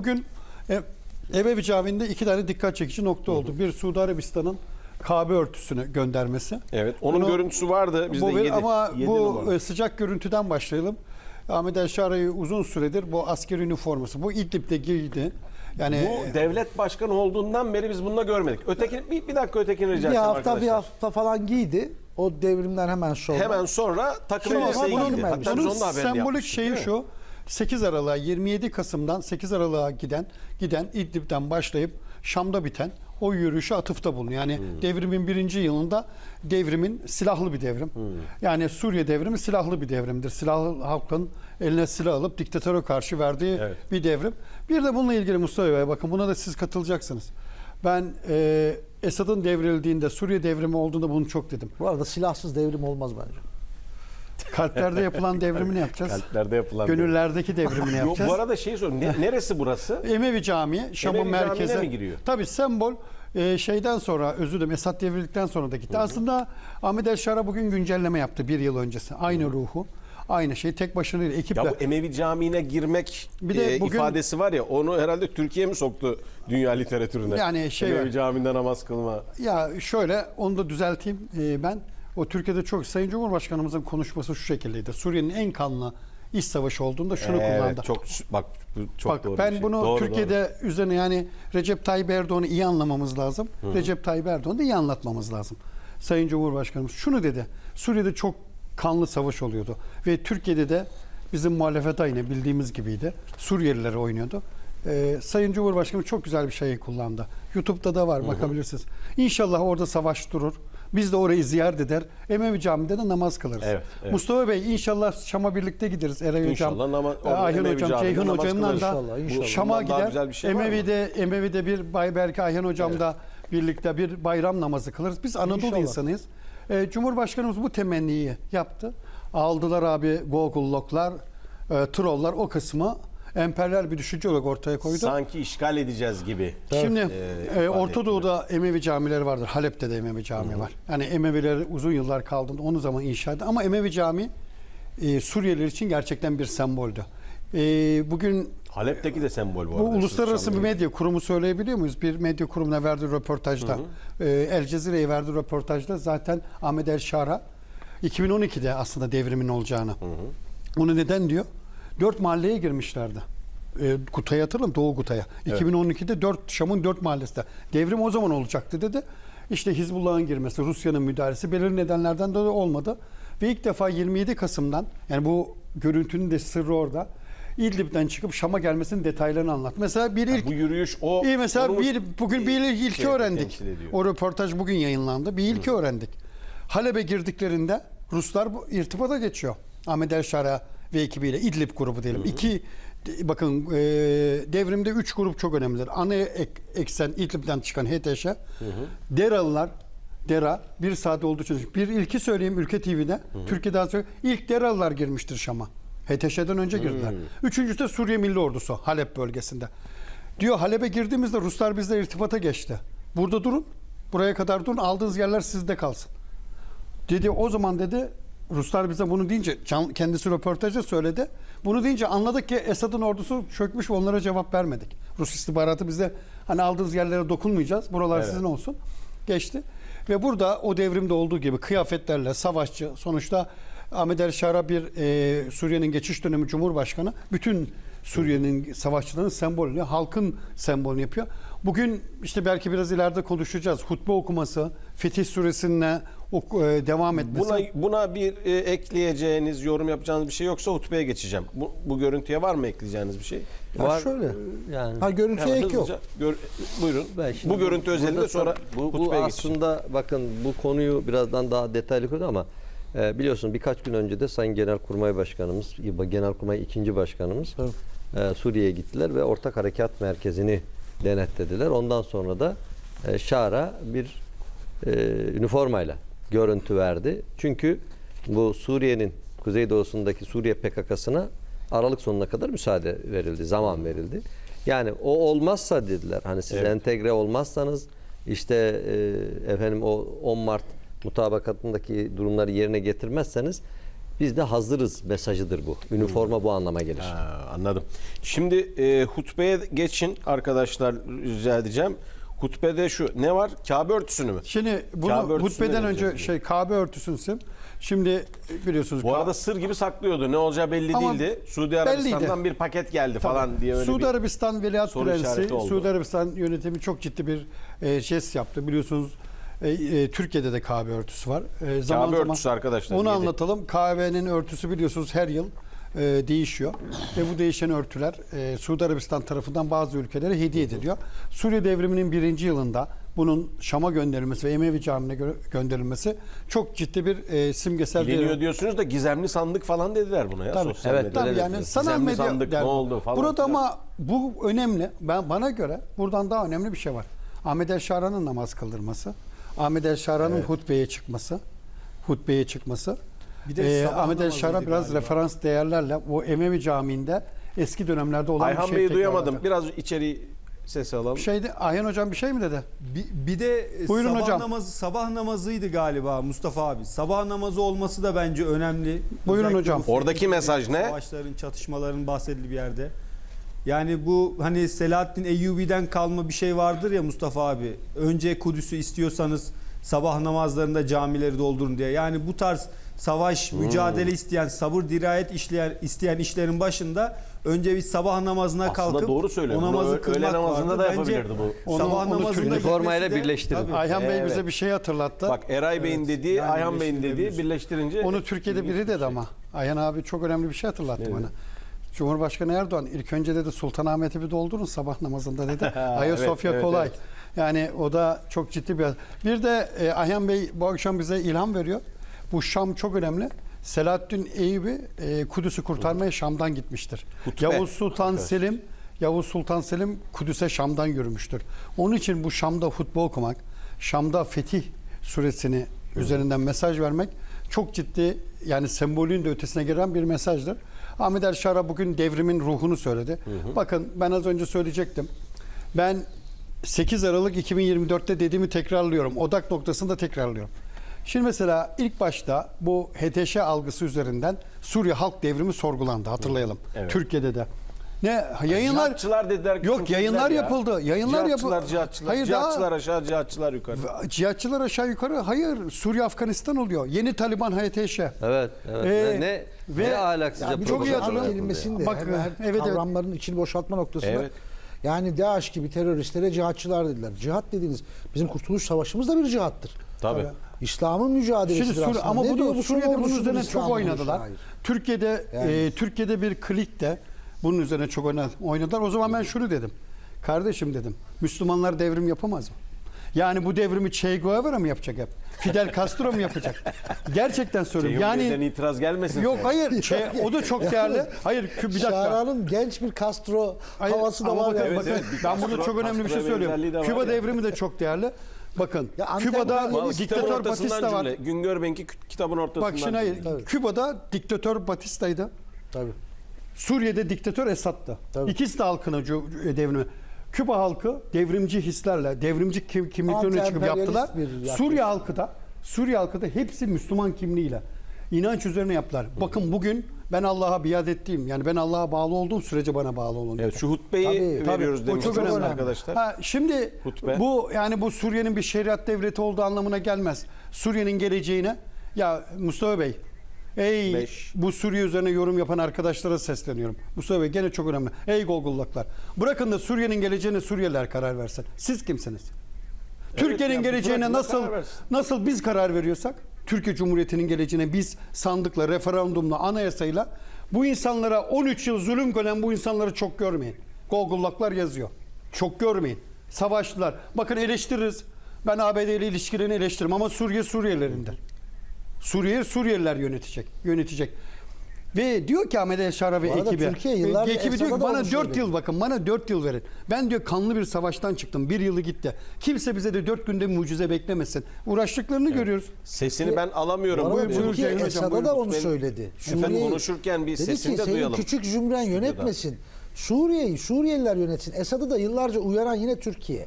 Bugün e, Emevi Camii'nde iki tane dikkat çekici nokta oldu. Bir Suudi Arabistan'ın Kabe örtüsünü göndermesi. Evet. Onun Bunu- görüntüsü vardı. Biz bu de bir- yedi, ama yedi bu numara. e, sıcak görüntüden başlayalım. Ahmet El uzun süredir bu askeri üniforması, bu İdlib'de giydi. Yani Bu devlet başkanı olduğundan beri biz bunu da görmedik. Ötekini bir, bir dakika ötekini rica Bir edeceğim hafta arkadaşlar. bir hafta falan giydi. O devrimden hemen sonra. Hemen sonra takım elbiseyi giydi. Hatta biz bunun onun da haberini sembolik şeyi şu. 8 Aralık'a 27 Kasım'dan 8 Aralık'a giden giden İdlib'den başlayıp Şam'da biten o yürüyüşe atıfta bulunuyor. Yani Hmm. devrimin birinci yılında devrimin silahlı bir devrim. Hmm. Yani Suriye devrimi silahlı bir devrimdir. Silahlı halkın eline silah alıp diktatöre karşı verdiği Evet. bir devrim. Bir de bununla ilgili Mustafa Bey bakın buna da siz katılacaksınız. Ben e, Esad'ın devrildiğinde Suriye devrimi olduğunda bunu çok dedim. Bu arada silahsız devrim olmaz bence. Kalplerde yapılan devrimini yapacağız. Kalplerde yapılan. Gönüllerdeki devrimini Yok, yapacağız. bu arada şeyi sorayım. Ne- neresi burası? Emevi Camii, Şam'ın Emevi Camii'ne merkeze. mi giriyor? Tabii sembol e, şeyden sonra özür dilerim Esad devrildikten sonra da gitti. Aslında Ahmet El Şara bugün güncelleme yaptı bir yıl öncesi. Aynı ruhu, aynı şey tek başına değil ekiple. Ya bu Emevi Camii'ne girmek Bir de e, bugün- ifadesi var ya onu herhalde Türkiye mi soktu dünya literatürüne? Yani şey Emevi var. Camii'nde namaz kılma. Ya şöyle onu da düzelteyim e, ben. O Türkiye'de çok Sayın Cumhurbaşkanımızın konuşması şu şekildeydi. Suriye'nin en kanlı iç savaşı olduğunda şunu kullandı. Evet, çok bak bu çok Bak doğru ben şey. bunu Doğru, Türkiye'de üzerine yani Recep Tayyip Erdoğan'ı iyi anlamamız lazım. Recep Tayyip Erdoğan'ı da iyi anlatmamız lazım. Sayın Cumhurbaşkanımız şunu dedi. Suriye'de çok kanlı savaş oluyordu ve Türkiye'de de bizim muhalefet aynı bildiğimiz gibiydi. Suriyeliler oynuyordu. Ee, Sayın Cumhurbaşkanı çok güzel bir şey kullandı. YouTube'da da var bakabilirsiniz. İnşallah orada savaş durur. Biz de orayı ziyaret eder. Emevi Camii'de de namaz kılarız. Evet, evet. Mustafa Bey inşallah Şam'a birlikte gideriz. Eray Hocam, İnşallah nama- e, Ayhan Emevi Hocam, Ceyhun Hocam'la da İnşallah, inşallah. Şam'a gider. güzel bir şey? Emevi'de, Emevi'de bir Bayberk Ayhan Hocam'da birlikte bir bayram namazı kılarız. Biz Anadolu İnşallah. insanıyız. E, Cumhurbaşkanımız bu temenniyi yaptı. Aldılar abi Google'loklar, e, trolllar o kısmı emperyal bir düşünce olarak ortaya koydu. Sanki işgal edeceğiz gibi. Şimdi Ee, e, Orta Doğu'da Emevi camileri vardır. Halep'te de Emevi Camii var. Yani Emeviler uzun yıllar kaldığında onu zaman inşa edildi. Ama Emevi Camii e, Suriyeliler için gerçekten bir semboldü. E, bugün Halep'teki de sembol bu bu arada. uluslararası bir medya kurumu söyleyebiliyor muyuz? Bir medya kurumuna verdiği röportajda, e, El Cezire'ye verdiği röportajda zaten Ahmet El Şara 2012'de aslında devrimin olacağını. Onu neden diyor? Dört mahalleye girmişlerdi. E, Kutay'a hatırlayın Doğu Kutay'a. 2012'de dört Şam'ın dört mahallesinde. Devrim o zaman olacaktı dedi. İşte Hizbullah'ın girmesi, Rusya'nın müdahalesi belirli nedenlerden dolayı olmadı. Ve ilk defa 27 Kasım'dan yani bu görüntünün de sırrı orada. İdlib'den çıkıp Şam'a gelmesinin detaylarını anlat. Mesela bir ilk Bu yürüyüş o İyi mesela onu bir bugün bir ilki şey, öğrendik. temsil ediyor. O röportaj bugün yayınlandı. Bir ilki öğrendik. Halep'e girdiklerinde Ruslar bu irtibata geçiyor. Ahmet El Şara ve ekibiyle İdlib grubu diyelim. İki de- bakın e, devrimde üç grup çok önemlidir. Ana ek, eksen İdlib'den çıkan HTŞ, Deralılar Dera bir saat olduğu için bir ilki söyleyeyim Ülke TV'de. Türkiye'den sonra ilk Deralılar girmiştir Şam'a. HTŞ'den önce girdiler. Üçüncüsü de Suriye Milli Ordusu Halep bölgesinde. Diyor Halep'e girdiğimizde Ruslar bizle irtibata geçti. Burada durun. Buraya kadar durun. Aldığınız yerler sizde kalsın. Dedi o zaman dedi Ruslar bize bunu deyince kendisi röportajda söyledi. Bunu deyince anladık ki Esad'ın ordusu çökmüş ve onlara cevap vermedik. Rus istihbaratı bize hani aldığınız yerlere dokunmayacağız. Buralar Evet. sizin olsun. Geçti. Ve burada o devrimde olduğu gibi kıyafetlerle savaşçı sonuçta Ahmet El Şara bir e, Suriye'nin geçiş dönemi Cumhurbaşkanı bütün Suriye'nin savaşçılarının sembolünü, halkın sembolünü yapıyor. Bugün işte belki biraz ileride konuşacağız. Hutbe okuması, Fetih Suresi'ne e, devam etmesi. Buna buna bir e, ekleyeceğiniz, yorum yapacağınız bir şey yoksa hutbeye geçeceğim. Bu, bu görüntüye var mı ekleyeceğiniz bir şey? Ya Var. şöyle. Yani Ha görüntüye ek yok. gör- buyurun. Ben şimdi Bu görüntü özelinde burada sonra bu, bu hutbeye geçeceğim. aslında bakın bu konuyu birazdan daha detaylı konu ama e, biliyorsun birkaç gün önce de Sayın Genelkurmay Başkanımız, Genelkurmay ikinci Başkanımız e, Suriye'ye gittiler ve Ortak Harekat Merkezi'ni denetlediler. Ondan sonra da e, Şara bir e, üniformayla görüntü verdi. Çünkü bu Suriye'nin kuzeydoğusundaki Suriye PKK'sına Aralık sonuna kadar müsaade verildi, zaman verildi. Yani o olmazsa dediler hani siz Evet. entegre olmazsanız işte e, efendim o 10 Mart mutabakatındaki durumları yerine getirmezseniz Biz de hazırız mesajıdır bu. Üniforma bu anlama gelir. Ha, anladım. Şimdi e, hutbeye geçin arkadaşlar rica edeceğim. Hutbede şu ne var? Kabe örtüsünü mü? Şimdi bunu Kabe hutbeden önce diyeceğiz şey Kabe örtüsünsün. Şimdi biliyorsunuz Bu arada sır gibi saklıyordu. Ne olacağı belli Ama değildi. Suudi belliydi. Arabistan'dan bir paket geldi falan diye öyle Suudi bir... Arabistan Veliaht soru Prensi, işareti oldu. Suudi Arabistan yönetimi çok ciddi bir e, jest yaptı. Biliyorsunuz e, e, Türkiye'de de Kabe örtüsü var. E, zaman zaman örtüsü arkadaşlar, Onu yedi. anlatalım. Kabe'nin örtüsü biliyorsunuz her yıl e, değişiyor. Ve bu değişen örtüler e, Suudi Arabistan tarafından bazı ülkelere hediye ediliyor. Suriye devriminin birinci yılında bunun Şam'a gönderilmesi ve Emevi Camii'ne gö- gönderilmesi çok ciddi bir e, simgesel Bileniyor değer- diyorsunuz da gizemli sandık falan dediler buna ya Tabii. sosyal Evet, medyada. Tabii yani dedi. sanal Gizemli medya sandık, der. ne oldu falan Burada ama bu önemli. Ben bana göre buradan daha önemli bir şey var. Ahmet El Şara'nın namaz kıldırması, Ahmet El Şara'nın hutbeye çıkması, hutbeye çıkması. Bir de Ee, Ahmet El Şara biraz galiba. referans değerlerle bu Emevi Camii'nde eski dönemlerde olan bir Ayhan şey Bey'i tekrar duyamadım. aldı. Biraz içeri sesi alalım. Şeydi Ayhan hocam bir şey mi dedi? Bir, bir de e, Buyurun sabah hocam. namazı sabah namazıydı galiba Mustafa abi. Sabah namazı olması da bence önemli. Buyurun Özellikle hocam. Oradaki mesaj ne? Savaşların, çatışmaların bahsedildiği bir yerde. Yani bu hani Selahaddin Eyyubi'den kalma bir şey vardır ya Mustafa abi. Önce Kudüs'ü istiyorsanız sabah namazlarında camileri doldurun diye. Yani bu tarz savaş, Hmm. mücadele isteyen, sabır, dirayet işleyen, isteyen işlerin başında önce bir sabah namazına Aslında kalkıp doğru söylüyor. o Bunu namazı öğle kılmak namazında vardı. da Bence yapabilirdi bu. Onu- sabah onu namazında Üniformayla birleştirin. Tabii. Ayhan Bey Evet. bize bir şey hatırlattı. Bak Eray Bey'in Evet. dediği, Yani Ayhan Bey'in dediği birleştirince Onu Türkiye'de biri dedi ama. Ayhan abi çok önemli bir şey hatırlattı Ne bana. Cumhurbaşkanı Erdoğan ilk önce dedi Sultanahmet'i bir doldurun sabah namazında dedi. Ayasofya evet, kolay. evet. Yani o da çok ciddi bir... Bir de e, Ayhan Bey bu akşam bize ilham veriyor. Bu Şam çok önemli. Selahaddin Eyyubi e, Kudüs'ü kurtarmaya Şam'dan gitmiştir. Hutbe. Yavuz Sultan Arkadaşlar. Selim Yavuz Sultan Selim Kudüs'e Şam'dan yürümüştür. Onun için bu Şam'da futbol okumak, Şam'da Fetih suresini üzerinden mesaj vermek çok ciddi yani sembolün de ötesine giren bir mesajdır. Ahmet El Şara bugün devrimin ruhunu söyledi. Bakın ben az önce söyleyecektim. Ben 8 Aralık 2024'te dediğimi tekrarlıyorum. Odak noktasını da tekrarlıyorum. Şimdi mesela ilk başta bu HTŞ algısı üzerinden Suriye halk devrimi sorgulandı hatırlayalım. Evet. Türkiye'de de. Ne yayınlar Cihatçılar dediler. Yok küçümsediler yayınlar ya. yapıldı. Yayınlar cihatçılar, yapıldı. cihatçılar, Hayır cihatçılar daha aşağı, cihatçılar yukarı. cihatçılar aşağı yukarı. Hayır Suriye Afganistan oluyor. Yeni Taliban HTŞ. Evet, evet. Ee, ne, ne, ve- ne ahlaksızca Ya bir çok iyi hatırlıyorum. kelimesini de Bak, her evet, evet. kavramların içini boşaltma noktasında. Evet. Yani DAEŞ gibi teröristlere cihatçılar dediler. Cihat dediğiniz bizim Kurtuluş Savaşımız da bir cihattır. Tabii. İslam'ın mücadelesidir Şimdi Suriye, ama Ne bu diyor da Suriye'de bunun üzerine çok oynadılar. Türkiye'de Yani. e, Türkiye'de bir klik de bunun üzerine çok oyna- oynadılar. O zaman ben şunu dedim. Kardeşim dedim. Müslümanlar devrim yapamaz mı? Yani bu devrimi Che Guevara mı yapacak hep? Fidel Castro mu yapacak? Gerçekten söylüyorum. Yani itiraz gelmesin. yok hayır Che, o da çok değerli. Hayır bir dakika. Şaira'nın genç bir Castro Hayır, havası da var. bakın, ya. Evet, bakın, evet, ben burada çok önemli bir şey söylüyorum. de Küba devrimi de çok değerli. Bakın Ya Küba'da diktatör Batista var. cümle. Güngör Benki kitabın ortasından Bak şimdi hayır. Tabii. Küba'da diktatör Batista'ydı. Tabii. Suriye'de diktatör Esad'tı. Tabii. İkisi de halkına devrimi. Küba halkı devrimci hislerle, devrimci kim, kimliklerini çıkıp yaptılar. Suriye halkı da, Suriye halkı da hepsi Müslüman kimliğiyle inanç üzerine yaptılar. Bakın bugün ben Allah'a biat ettiğim, yani ben Allah'a bağlı olduğum sürece bana bağlı olun. Evet, şu hutbeyi Tabii, Tabii, veriyoruz o demiştiniz çok önemli arkadaşlar. Ha, şimdi Hutbe. bu yani bu Suriye'nin bir şeriat devleti olduğu anlamına gelmez. Suriye'nin geleceğine ya Mustafa Bey Ey Beş. bu Suriye üzerine yorum yapan arkadaşlara sesleniyorum. Mustafa Bey gene çok önemli. Ey Google'laklar. Bırakın da Suriye'nin geleceğine Suriyeliler karar versin. Siz kimsiniz? Türkiye'nin ya, geleceğine nasıl nasıl biz karar veriyorsak Türkiye Cumhuriyeti'nin geleceğine biz sandıkla, referandumla, anayasayla bu insanlara 13 yıl zulüm gören bu insanları çok görmeyin. Google'laklar yazıyor. Çok görmeyin. Savaştılar. Bakın eleştiririz. Ben ABD ile ilişkilerini eleştiririm ama Suriye Suriyelilerinden. Suriye Suriyeliler yönetecek. Yönetecek. Ve diyor ki Ahmet El Şara ve ekibi. Türkiye yıllarca ekibi diyor ki bana onu 4 söyledi. yıl bakın bana 4 yıl verin. Ben diyor kanlı bir savaştan çıktım. Bir yılı gitti. Kimse bize de 4 günde mucize beklemesin. Uğraştıklarını görüyoruz. Sesini ben alamıyorum. Buyur, buyur, Türkiye Esad'a da onu Benim- söyledi. Efendim konuşurken bir sesini ki, de senin duyalım. küçük zümren yönetmesin. Suriye'yi Suriyeliler yönetsin. Esad'ı da yıllarca uyaran yine Türkiye.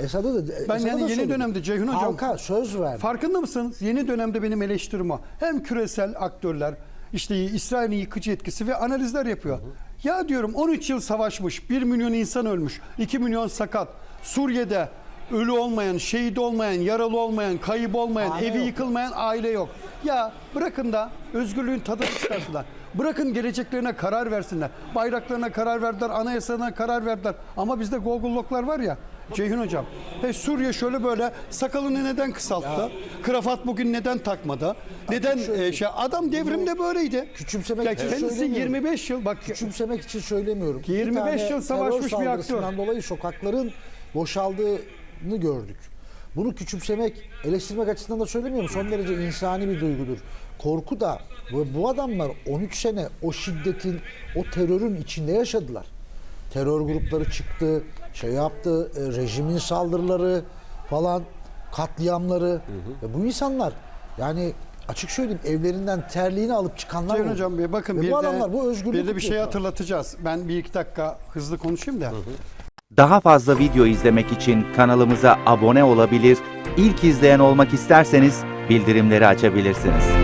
Esad'a da Ben Esad'a yani da yeni söyledim. dönemde Ceyhun Hocam- Halka söz verdi. Farkında mısınız? Yeni dönemde benim eleştirim o. Hem küresel aktörler, işte İsrail'in yıkıcı etkisi ve analizler yapıyor. Ya diyorum 13 yıl savaşmış, 1 milyon insan ölmüş, 2 milyon sakat. Suriye'de ölü olmayan, şehit olmayan, yaralı olmayan, kayıp olmayan, Aile evi yok. yıkılmayan aile yok. Ya bırakın da özgürlüğün tadını çıkarsınlar. Bırakın geleceklerine karar versinler. Bayraklarına karar verdiler, anayasana karar verdiler. Ama bizde Google'loklar var ya. Ceyhun hocam. He Suriye şöyle böyle sakalını neden kısalttı? Krafat bugün neden takmadı? Neden e, şey adam devrimde böyleydi. küçümsemek ya için kendisi söylemiyorum. 25 yıl bak Küçümsemek için söylemiyorum. İki 25 tane yıl savaşmış bir aktör. dolayı sokakların boşaldığını gördük. Bunu küçümsemek, eleştirmek açısından da söylemiyorum. Son derece insani bir duygudur. Korku da bu, bu adamlar 13 sene o şiddetin, o terörün içinde yaşadılar. Terör grupları çıktı, şey yaptı, e, rejimin saldırıları falan, katliamları. Ve bu insanlar yani açık söyleyeyim evlerinden terliğini alıp çıkanlar Ceyhun oldu. hocam bir bakın Ve bir bu de, adamlar bu bir de bir şey hatırlatacağız. Ben bir iki dakika hızlı konuşayım da. Daha fazla video izlemek için kanalımıza abone olabilir, ilk izleyen olmak isterseniz bildirimleri açabilirsiniz.